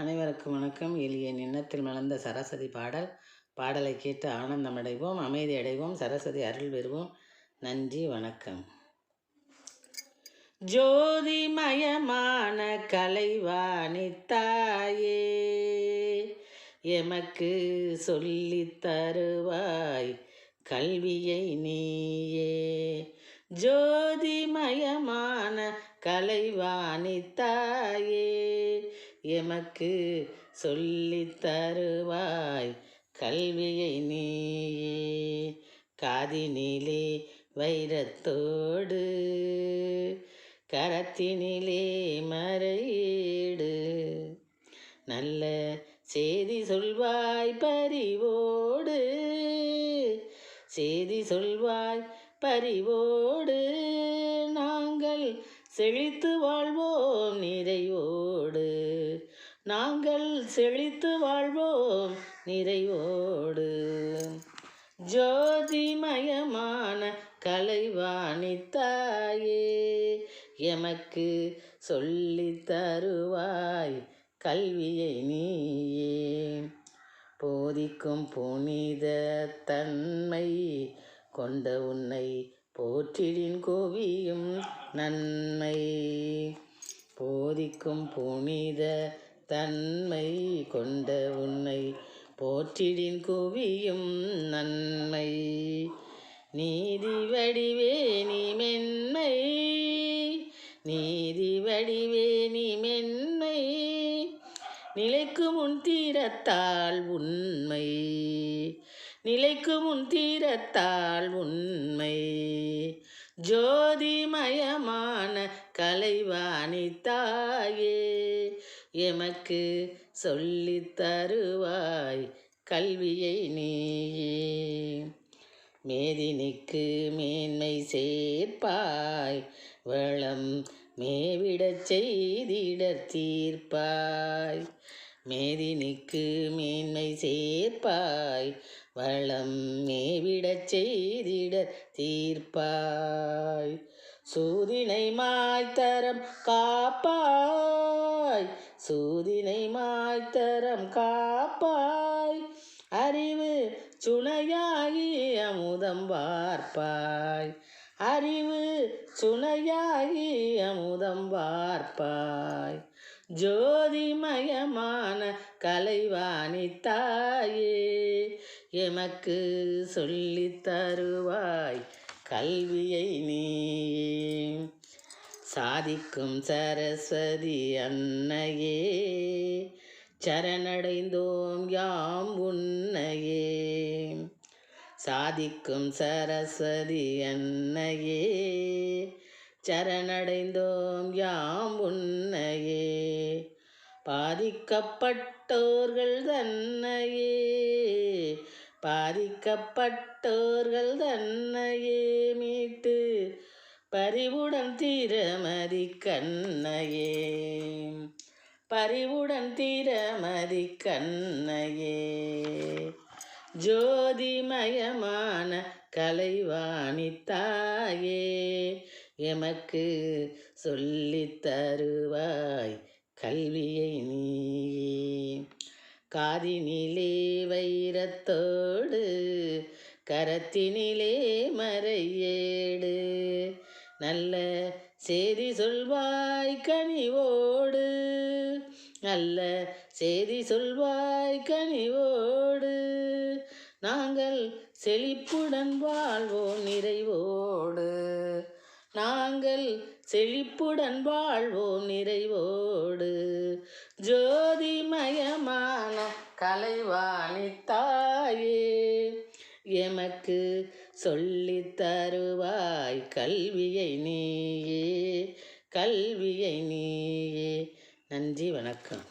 அனைவருக்கும் வணக்கம். எளிய எண்ணத்தில் மலர்ந்த சரஸ்வதி பாடல். பாடலை கேட்டு ஆனந்தம் அடைவோம் அமைதி அடைவோம். சரஸ்வதி அருள் பெறுவோம். நன்றி. வணக்கம். ஜோதிமயமான கலைவாணி தாயே எமக்கு சொல்லித் தருவாய் கல்வியை நீயே. ஜோதிமயமான கலைவாணி தாயே எமக்கு சொல்லித் தருவாய் கல்வியை நீயே. காதினிலே வைரத்தோடு கரத்தினிலே மறையீடு. நல்ல செய்தி சொல்வாய் பரிவோடு செய்தி சொல்வாய் பரிவோடு. நாங்கள் செழித்து வாழ்வோம் நிறைவோடு நாங்கள் செழித்து வாழ்வோம் நிறைவோடு. ஜோதிமயமான கலைவாணி தாயே எமக்கு சொல்லி தருவாய் கல்வியை நீயே. போதிக்கும் புனித தன்மை கொண்ட உன்னை போற்றிடின் கோவியும் நன்மை. போதிக்கும் புனித தன்மை கொண்ட உன்னை போற்றிடின் குவியும் நன்மை. நீதி வடிவே நீ மென்மை நீதி வடிவே நீ மென்மை நிலைக்கு முன் தீரத்தால் உண்மை. நிலைக்கு முன் தீரத்தால் உண்மை. ஜோதிமயமான கலைவாணி தாயே. எமக்கு சொல்லி தருவாய் கல்வியை நீயே. மேதினிக்கு மேன்மை சேர்ப்பாய் வளம் மேவிடச் செய்திடர் தீர்ப்பாய். மேதினிக்கு மேன்மை சேர்ப்பாய் வளம் மேவிடச் செய்திடத் தீர்ப்பாய். சூதினை மாய்த்தரம் காப்பாய் சூதினை மாய்த்தரம் காப்பாய். அறிவு சுனையாகி அமுதம் பார்ப்பாய். அறிவு சுனையாகி அமுதம் பார்ப்பாய். ஜோதிமயமான கலைவாணி தாயே எமக்கு சொல்லித் தருவாய் கல்வியை நீ சாதிக்கும் சரஸ்வதி அன்னையே. சரணடைந்தோம் யாம் உன்னையே. சாதிக்கும் சரஸ்வதி அன்னையே. சரணடைந்தோம் யாம் உன்னையே. பாதிக்கப்பட்டோர்கள் தன்னையே. பாதிக்கப்பட்டோர்கள் தன்னையே மீட் பரிவுடன் தீரமதி கண்ணையே. பரிவுடன் தீரமதி கண்ணையே. ஜோதிமயமான கலைவாணி தாயே எமக்கு சொல்லித் தருவாய் கல்வியை நீயே. காதினிலே வைரத்தோடு கரத்தினிலே மறையேடு நல்ல செய்தி சொல்வாய் கனிவோடு. நல்ல செய்தி சொல்வாய் கனிவோடு. நாங்கள் செழிப்புடன் வாழ்வோம் நிறைவோடு. நாங்கள் செழிப்புடன் வாழ்வோம் நிறைவோடு. ஜோதிமயமான கலைவாணி தாயே எமக்கு சொல்லித் தருவாய் கல்வியை நீயே கல்வியை நீயே. நன்றி வணக்கம்.